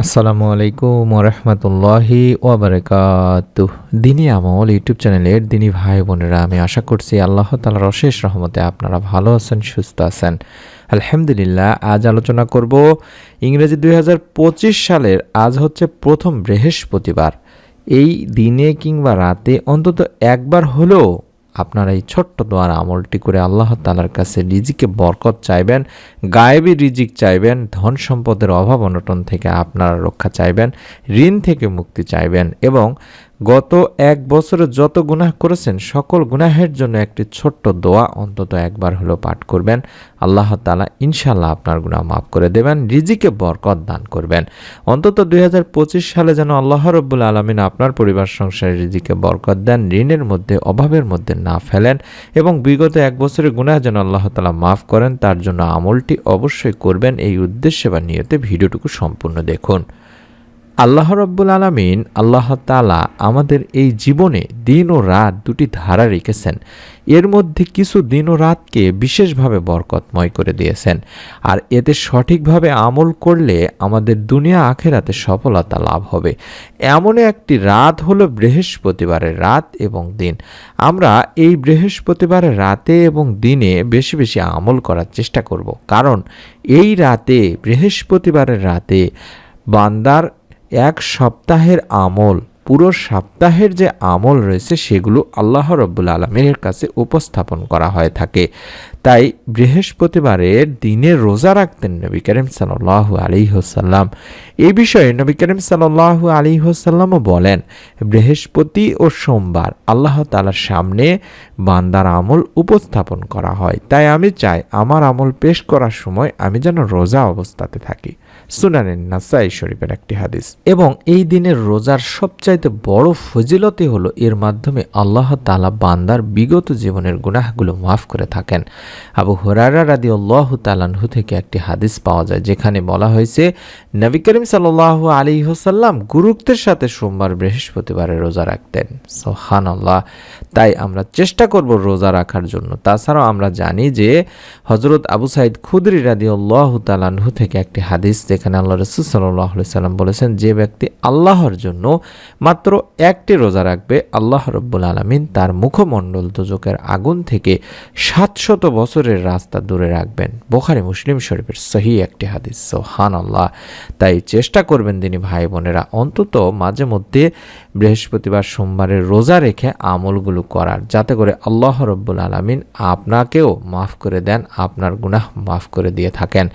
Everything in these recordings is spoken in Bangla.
আসসালামু আলাইকুম ওরহমতুল্লাহি ওবরাকাত দিনী আমল ইউটিউব চ্যানেলের দিনী ভাই বোনেরা, আমি আশা করছি আল্লাহ তালার অশেষ রহমতে আপনারা ভালো আছেন, সুস্থ আছেন। আলহামদুলিল্লাহ, আজ আলোচনা করব ইংরেজি দু হাজার পঁচিশ সালের, আজ হচ্ছে প্রথম বৃহস্পতিবার। এই দিনে কিংবা রাতে অন্তত একবার হলেও আপনারা এই ছোট্ট দোয়ার আমলটি করে আল্লাহ তালার কাছে রিজিকে বরকত চাইবেন, গায়েবী রিজিক চাইবেন, ধন সম্পদের অভাব অনটন থেকে আপনারা রক্ষা চাইবেন, ঋণ থেকে মুক্তি চাইবেন এবং গত এক বছরে যত গুনাহ করেছেন, সকল গুনাহের জন্য একটি ছোট্ট দোয়া অন্তত একবার হলো পাঠ করবেন। আল্লাহ তালা ইনশাল্লাহ আপনার গুনাহ মাফ করে দেবেন, রিজিকে বরকত দান করবেন। অন্তত দুই হাজার পঁচিশ সালে যেন আল্লাহ রব্বুল আলমিন আপনার পরিবার সংসারে রিজিকে বরকত দেন, ঋণের মধ্যে, অভাবের মধ্যে না ফেলেন এবং বিগত এক বছরের গুনাহ যেন আল্লাহ তালা মাফ করেন, তার জন্য আমলটি অবশ্যই করবেন। এই উদ্দেশ্যে বা নিয়তে ভিডিওটুকু সম্পূর্ণ দেখুন। আল্লাহ রব্বুল আলমিন আল্লাহ তালা আমাদের এই জীবনে দিন ও রাত দুটি ধারা রেখেছেন। এর মধ্যে কিছু দিন ও রাতকে বিশেষভাবে বরকতময় করে দিয়েছেন। আর এতে সঠিকভাবে আমল করলে আমাদের দুনিয়া আখেরাতে সফলতা লাভ হবে। এমন একটি রাত হলো বৃহস্পতিবারের রাত এবং দিন। আমরা এই বৃহস্পতিবারের রাতে এবং দিনে বেশি বেশি আমল করার চেষ্টা করব। কারণ এই রাতে, বৃহস্পতিবারের রাতে বান্দার এক সপ্তাহের আমল, পুরো সপ্তাহের যে আমল রয়েছে সেগুলো আল্লাহ রব্বুল আলমের কাছে উপস্থাপন করা হয়ে থাকে। তাই বৃহস্পতিবারের দিনে রোজা রাখতেন নবী করিম সাল্লাহ আলী হোসাল্লাম এই বিষয়ে নবী করিম সাল্লাহ আলী হোসাল্লামও বলেন, বৃহস্পতি ও সোমবার আল্লাহ তালার সামনে বান্দার আমল উপস্থাপন করা হয়। তাই আমি চাই আমার আমল পেশ করার সময় আমি যেন রোজা অবস্থাতে থাকি। সুনানেন নাসাই শরীফের একটি হাদিস। এবং এই দিনের রোজার সবচাইতে বড় ফজিলতি হলো এর মাধ্যমে আল্লাহ তালা বান্দার বিগত জীবনের গুনাহগুলো মাফ করে থাকেন। আবু হরারা রাদি আল্লাহ তালানহু থেকে একটি হাদিস পাওয়া যায়, যেখানে বলা হয়েছে, নবী করিম সাল্লাহ আলী হোসাল্লাম গুরুত্বের সাথে সোমবার বৃহস্পতিবারে রোজা রাখতেন। সোহান আল্লাহ তাই আমরা চেষ্টা করব রোজা রাখার জন্য। তাছাড়াও আমরা জানি যে হজরত আবু সাইদ খুদরি রাদি আল্লাহ তালানহু থেকে একটি হাদিস, যেখানে আল্লাহ রসুল সাল্লাহ সাল্লাম বলেছেন, যে ব্যক্তি আল্লাহর জন্য মাত্র একটি রোজা রাখবে, আল্লাহ রব্বুল আলমিন তার মুখমণ্ডল দুজকের আগুন থেকে সাতশত বছরের রাস্তা দূরে রাখবেন। বোখারি মুসলিম শরীফের সহি একটি হাদিস। সোহান আল্লাহ তাই চেষ্টা করবেন তিনি ভাই বোনেরা অন্তত মাঝে মধ্যে বৃহস্পতিবার সোমবারের রোজা রেখে আমলগুলো করার, যাতে করে আল্লাহ রব্বুল আলমিন আপনাকেও মাফ করে দেন, আপনার গুনাহ মাফ করে দিয়ে থাকেন।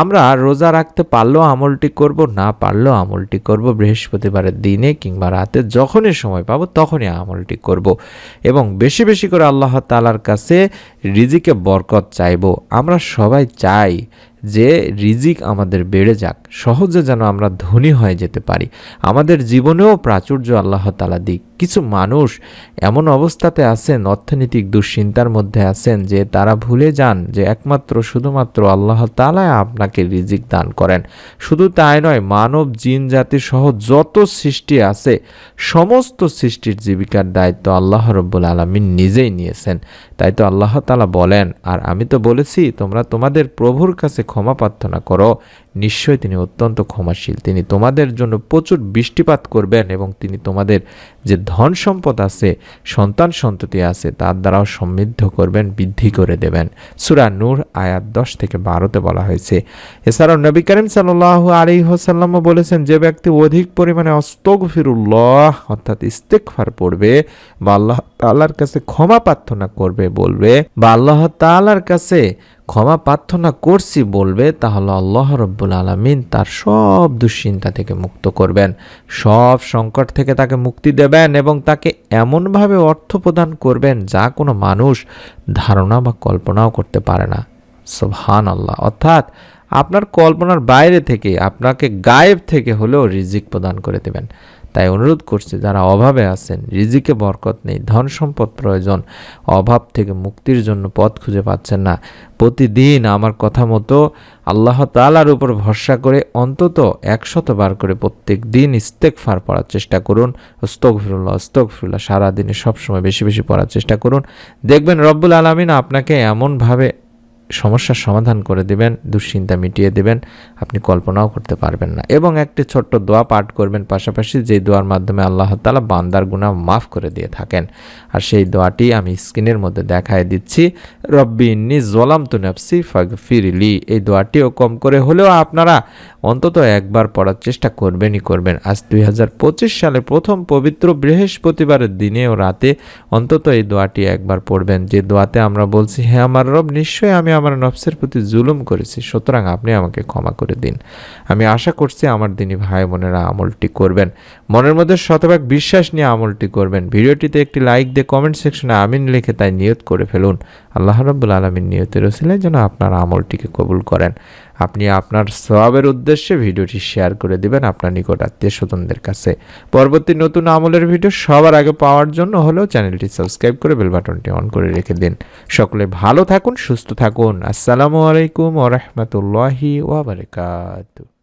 আমরা রোজা রাখতে পারলেও আমলটি করব, না পারলেও আমলটি করব, বৃহস্পতিবারের দিনে কিংবা রাতে যখনই সময় পাবো তখনই আমলটি করব। এবং বেশি বেশি করে আল্লাহ তালার কাছে রিজিকে বরকত চাইব। আমরা সবাই চাই যে রিজিক আমাদের বেড়ে যাক, সহজে যেন আমরা ধনী হয়ে যেতে পারি। আমাদের জীবনেও প্রাচুর্য আল্লাহ তালা দিক। কিছু মানুষ এমন অবস্থাতে আছেন, অর্থনৈতিক দুশ্চিন্তার মধ্যে আছেন যে তারা ভুলে যান যে একমাত্র শুধুমাত্র আল্লাহ তালায় আপনাকে রিজিক দান করেন। শুধু তাই নয়, মানব, জিন, জাতি সহ যত সৃষ্টি আছে, সমস্ত সৃষ্টির জীবিকার দায়িত্ব আল্লাহ রব্বুল আলমিন নিজেই নিয়েছেন। তাই তো আল্লাহ তালা বলেন, আর আমি তো বলেছি, তোমরা তোমাদের প্রভুর কাছে ক্ষমা প্রার্থনা করো। নিশ্চয়ই তিনি অত্যন্ত ক্ষমাশীল। তিনি তোমাদের জন্য প্রচুর বৃষ্টিপাত করবেন এবং তিনি তোমাদের যে ধন সম্পদ আছে, সন্তান সন্ততি আছে, তার দ্বারাও সমৃদ্ধ করবেন, বৃদ্ধি করে দেবেন। সুরা নূর আয়াত দশ থেকে বারোতে বলা হয়েছে, এছাড়াও নবী করিম সাল্লাহ আলী হোসাল্লামও বলেছেন, যে ব্যক্তি অধিক পরিমাণে অস্তক ফিরুল্লাহ অর্থাৎ ইস্তেকফার পড়বে বা আল্লাহ তাল্লার কাছে ক্ষমা প্রার্থনা করবে বলবে, বা আল্লাহ তাল্লার কাছে ক্ষমা প্রার্থনা করছি বলবে, তাহলে আল্লাহ রব্বুল আলমিন তার সব দুশ্চিন্তা থেকে মুক্ত করবেন। সব সংকট থেকে তাকে মুক্তি দেবেন এবং তাকে এমনভাবে অর্থ প্রদান করবেন যা কোনো মানুষ ধারণা বা কল্পনাও করতে পারে না। সোহান আল্লাহ অর্থাৎ আপনার কল্পনার বাইরে থেকে, আপনাকে গায়েব থেকে হলেও রিজিক প্রদান করে দেবেন। তাই অনুরোধ করছি, যারা অভাবে আছেন, রিজিকে বরকত নেই, ধন সম্পদ প্রয়োজন, অভাব থেকে মুক্তির জন্য পথ খুঁজে পাচ্ছেন না। প্রতিদিন আমার কথা মতো আল্লাহ তালার উপর ভরসা করে অন্তত একশত বার করে প্রত্যেক দিন ইস্তেক ফার পড়ার চেষ্টা করুন। স্তক ফিরুল্লাহ স্তক ফিরুল্লাহ সারাদিনে সবসময় বেশি বেশি পড়ার চেষ্টা করুন। দেখবেন রব্বুল আলমিন আপনাকে এমনভাবে সমস্যার সমাধান করে দেবেন, দুশ্চিন্তা মিটিয়ে দেবেন, আপনি কল্পনাও করতে পারবেন না। এবং একটি ছোট্ট দোয়া পাঠ করবেন পাশাপাশি যে দোয়ার মাধ্যমে আল্লাহ তালা বান্দার গুনাহ মাফ করে দিয়ে থাকেন। আর সেই দোয়াটি আমি স্ক্রিনের মধ্যে দেখায় দিচ্ছি। রব্বি ইন্নি জলাম তু নফসি ফাগ ফিরিলি এই দোয়াটিও কম করে হলেও আপনারা অন্তত একবার পড়ার চেষ্টা করবেনই করবেন। আজ দুই হাজার পঁচিশ সালে প্রথম পবিত্র বৃহস্পতিবারের দিনে ও রাতে অন্তত এই দোয়াটি একবার পড়বেন। যে দোয়াতে আমরা বলছি হ্যাঁ আমার রব, নিশ্চয়ই আমি আমার নফসের প্রতি জুলুম করেছি, সুতরাং আপনি আমাকে ক্ষমা করে দিন। আমি আশা করছি আমার দিনই ভাই বোনেরা আমলটি করবেন। মনের মধ্যে শতভাগ বিশ্বাস নিয়ে আমলটি করবেন। ভিডিওটিতে একটি লাইক দিয়ে কমেন্ট সেকশনে আমিন লিখে তাই নিয়ত করে ফেলুন। আল্লাহ রব্বুল আলমিন নিয়তের ওসিলায় যেন আপনার আমলটিকে কবুল করেন। আপনি আপনার সবাবের উদ্দেশ্যে ভিডিওটি শেয়ার করে দিবেন আপনার নিকট আত্মীয় স্বজনদের কাছে। পরবর্তী নতুন আমলের ভিডিও সবার আগে পাওয়ার জন্য হলেও চ্যানেলটি সাবস্ক্রাইব করে বেল বাটনটি অন করে রেখে দিন। সকলে ভালো থাকুন, সুস্থ থাকুন। আসসালামু আলাইকুম ওরহমতুল্লাহি ওবরাকাতু